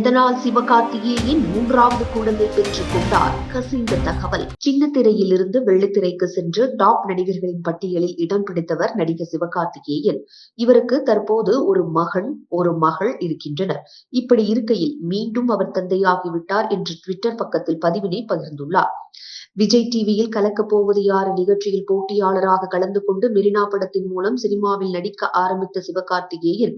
எதனால் சிவகார்த்திகேயன் மூன்றாவது குழந்தை பெற்றுக் கொண்டார். கசிந்த தகவல். சின்ன திரையில் இருந்து வெள்ளித்திரைக்கு சென்று டாப் நடிகர்களின் பட்டியலில் இடம் பிடித்தவர் நடிகர் சிவகார்த்திகேயன். இவருக்கு தற்போது ஒரு மகன் ஒரு மகள் இருக்கின்றனர். இப்படி இருக்கையில் மீண்டும் அவர் தந்தையாகிவிட்டார் என்று ட்விட்டர் பக்கத்தில் பதிவினை பகிர்ந்துள்ளார். விஜய் டிவியில் கலக்கப் போவது யார்? நிகழ்ச்சியில் போட்டியாளராக கலந்து கொண்டு மெரினா படத்தின் மூலம் சினிமாவில் நடிக்க ஆரம்பித்த சிவகார்த்திகேயன்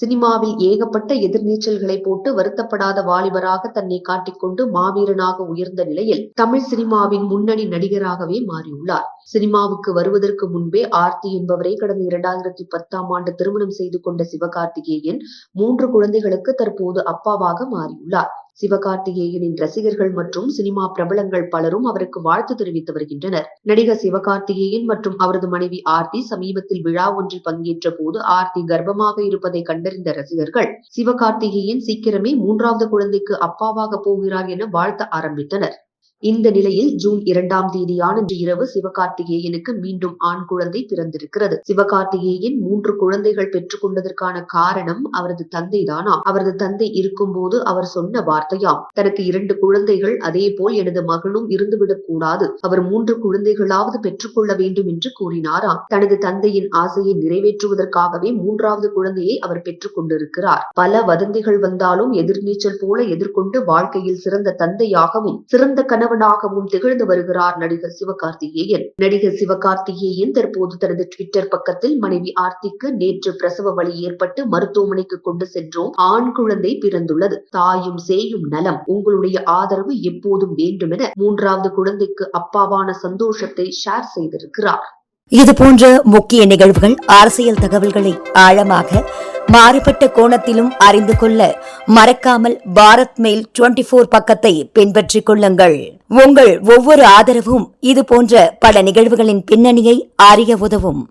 சினிமாவில் ஏகப்பட்ட எதிர்நீச்சல்களை போட்டு வருத்தப்படாத வாலிபராக தன்னை காட்டிக்கொண்டு மாவீரனாக உயர்ந்த நிலையில் தமிழ் சினிமாவின் முன்னணி நடிகராகவே மாறியுள்ளார். சினிமாவுக்கு வருவதற்கு முன்பே ஆர்த்தி என்பவரை கடந்த இரண்டாயிரத்தி பத்தாம் ஆண்டு திருமணம் செய்து கொண்ட சிவகார்த்திகேயன் மூன்று குழந்தைகளுக்கு தற்போது அப்பாவாக மாறியுள்ளார். சிவகார்த்திகேயனின் ரசிகர்கள் மற்றும் சினிமா பிரபலங்கள் பலரும் அவருக்கு வாழ்த்து தெரிவித்து வருகின்றனர். நடிகர் சிவகார்த்திகேயன் மற்றும் அவரது மனைவி ஆர்த்தி சமீபத்தில் விழா ஒன்றில் பங்கேற்ற போது ஆர்த்தி கர்ப்பமாக இருப்பதை கண்டறிந்த ரசிகர்கள் சிவகார்த்திகேயன் சீக்கிரமே மூன்றாவது குழந்தைக்கு அப்பாவாக போகிறார் என வாழ்த்த ஆரம்பித்தனர். இந்த நிலையில் ஜூன் இரண்டாம் தேதியான இரவு சிவகார்த்திகேயனுக்கு மீண்டும் ஆண் குழந்தை பிறந்திருக்கிறது. சிவகார்த்திகேயன் மூன்று குழந்தைகள் பெற்றுக் கொண்டதற்கான காரணம் அவரது தந்தைதானா? அவரது தந்தை இருக்கும்போது அவர் சொன்ன வார்த்தையாம். தனக்கு இரண்டு குழந்தைகள் அதே போல் எனது மகனும் இருந்துவிடக் கூடாது. அவர் மூன்று குழந்தைகளாவது பெற்றுக்கொள்ள வேண்டும் என்று கூறினாராம் தனது தந்தையின் ஆசையை நிறைவேற்றுவதற்காகவே மூன்றாவது குழந்தையை அவர் பெற்றுக் கொண்டிருக்கிறார். பல வதந்திகள் வந்தாலும் எதிர்நீச்சல் போல எதிர்கொண்டு வாழ்க்கையில் சிறந்த தந்தையாகவும் சிறந்த கணவனாகவும் திகழ்ந்து வருகிறார் நடிகர் சிவகார்த்திகேயன். நடிகர் சிவகார்த்திகேயன் தற்போது தனது ட்விட்டர் பக்கத்தில் மனைவி ஆர்த்திக்கு நேற்று பிரசவ வழி ஏற்பட்டு மருத்துவமனைக்கு கொண்டு சென்றோம். ஆண் குழந்தை பிறந்துள்ளது. தாயும் சேயும் நலம். உங்களுடைய ஆதரவு எப்போதும் வேண்டும் என மூன்றாவது குழந்தைக்கு அப்பாவான சந்தோஷத்தை ஷேர் செய்திருக்கிறார். இது போன்ற முக்கிய நிகழ்வுகள் அரசியல் தகவல்களை ஆழமாக மாறுபட்ட கோணத்திலும் அறிந்து கொள்ள மறக்காமல் பாரத் மெயில் டுவெண்டி போர் பக்கத்தை பின்பற்றிக் கொள்ளுங்கள். உங்கள் ஒவ்வொரு ஆதரவும் இது போன்ற பல நிகழ்வுகளின் பின்னணியை அறிய உதவும்.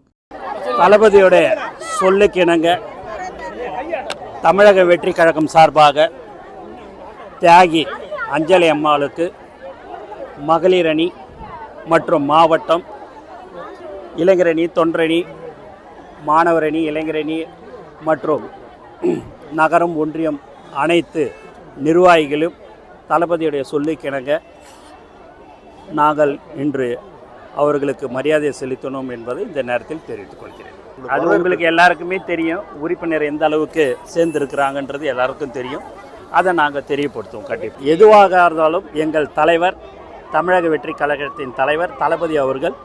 தளபதியோட சொல்லுக்கு இணங்க தமிழக வெற்றி கழகம் சார்பாக தியாகி அஞ்சலி அம்மாளுக்கு மகளிர் அணி மற்றும் மாவட்டம் இளைஞரணி தொன்றணி மாணவரணி இளைஞரணி மற்றும் நகரம் ஒன்றியம் அனைத்து நிர்வாகிகளும் தளபதியுடைய சொல்லுக்கிணங்க நாங்கள் இன்று அவர்களுக்கு மரியாதை செலுத்தணும் என்பதை இந்த நேரத்தில் தெரிவித்துக் கொள்கிறேன். அது உங்களுக்கு எல்லாருக்குமே தெரியும். உறுப்பினர் எந்த அளவுக்கு சேர்ந்திருக்கிறாங்கன்றது எல்லாருக்கும் தெரியும். அதை நாங்கள் தெரியப்படுத்துவோம் கண்டிப்பாக எதுவாக இருந்தாலும் எங்கள் தலைவர் தமிழக வெற்றி கழகத்தின் தலைவர் தளபதி அவர்கள்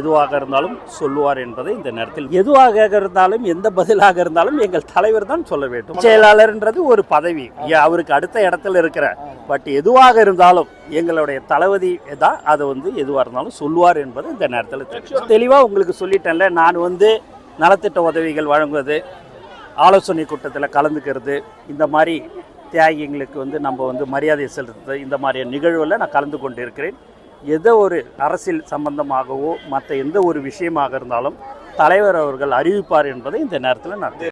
எதுவாக இருந்தாலும் சொல்லுவார் என்பதை இந்த நேரத்தில் எதுவாக இருந்தாலும் எந்த பதிலாக இருந்தாலும் எங்கள் தலைவர் தான் சொல்ல வேண்டும். செயலாளர்ன்றது ஒரு பதவி. அவருக்கு அடுத்த இடத்துல இருக்கிற பட் எதுவாக இருந்தாலும் எங்களுடைய தளபதி தான் அதை வந்து எதுவாக இருந்தாலும் சொல்லுவார் என்பது இந்த நேரத்தில் தெரியும். தெளிவாக உங்களுக்கு சொல்லிட்டேன்ல நான் வந்து நலத்திட்ட உதவிகள் வழங்குவது ஆலோசனை கூட்டத்தில் கலந்துக்கிறது இந்த மாதிரி தியாகிங்களுக்கு வந்து நம்ம வந்து மரியாதை செலுத்துறது இந்த மாதிரி நிகழ்வில் நான் கலந்து கொண்டு இருக்கிறேன் எதோ ஒரு அரசியல் சம்பந்தமாகவோ மற்ற எந்த ஒரு விஷயமாக இருந்தாலும் தலைவர் அவர்கள் அறிவிப்பார் என்பதை இந்த நேரத்தில் நான்